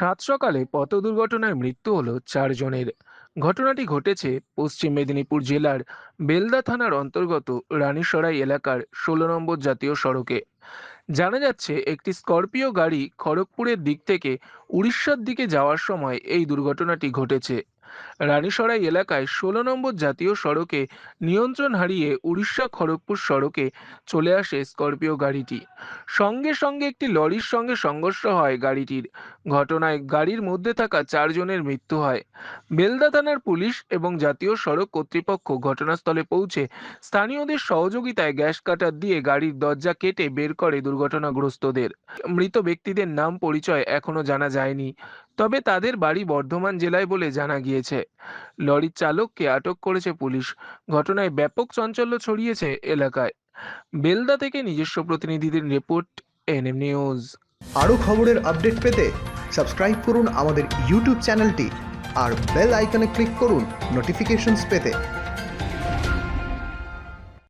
সাত সকালে পথ দুর্ঘটনায় মৃত্যু হলো চারজনের। ঘটনাটি ঘটেছে পশ্চিম মেদিনীপুর জেলার বেলদা থানার অন্তর্গত রানীসরাই এলাকার ষোলো নম্বর জাতীয় সড়কে। জানা যাচ্ছে, একটি স্করপিও গাড়ি খড়গপুরের দিক থেকে উড়িষ্যার দিকে যাওয়ার সময় এই দুর্ঘটনাটি ঘটেছে। রানীসরাই এলাকায় ষোলো নম্বর জাতীয় সড়কে নিয়ন্ত্রণ হারিয়ে উড়িষ্যা খড়গপুর সড়কে চলে আসে স্করপিও গাড়িটি। সঙ্গে সঙ্গে একটি লরির সঙ্গে সংঘর্ষ হয় গাড়িটির। ঘটনায় গাড়ির মধ্যে থাকা চারজনের মৃত্যু হয়। বেলদা থানার পুলিশ এবং জাতীয় সড়ক কর্তৃপক্ষ ঘটনাস্থলে পৌঁছে স্থানীয়দের সহযোগিতায় গ্যাস কাটার দিয়ে গাড়ির দরজা কেটে বের করে দুর্ঘটনাগ্রস্তদের। মৃত ব্যক্তিদের নাম পরিচয় এখনও জানা যায়নি। তবে তাদের বাড়ি বর্ধমান জেলায় বলে জানা গিয়েছে। লরির চালককে আটক করেছে পুলিশ। ঘটনায় ব্যাপক চাঞ্চল্য ছড়িয়েছে এলাকায়। বেলদা থেকে নিজস্ব প্রতিনিধিদের রিপোর্ট, এনএম নিউজ। আরও খবরের আপডেট পেতে সাবস্ক্রাইব করুন আমাদের ইউটিউব চ্যানেলটি আর বেল আইকনে ক্লিক করুন নোটিফিকেশনস পেতে।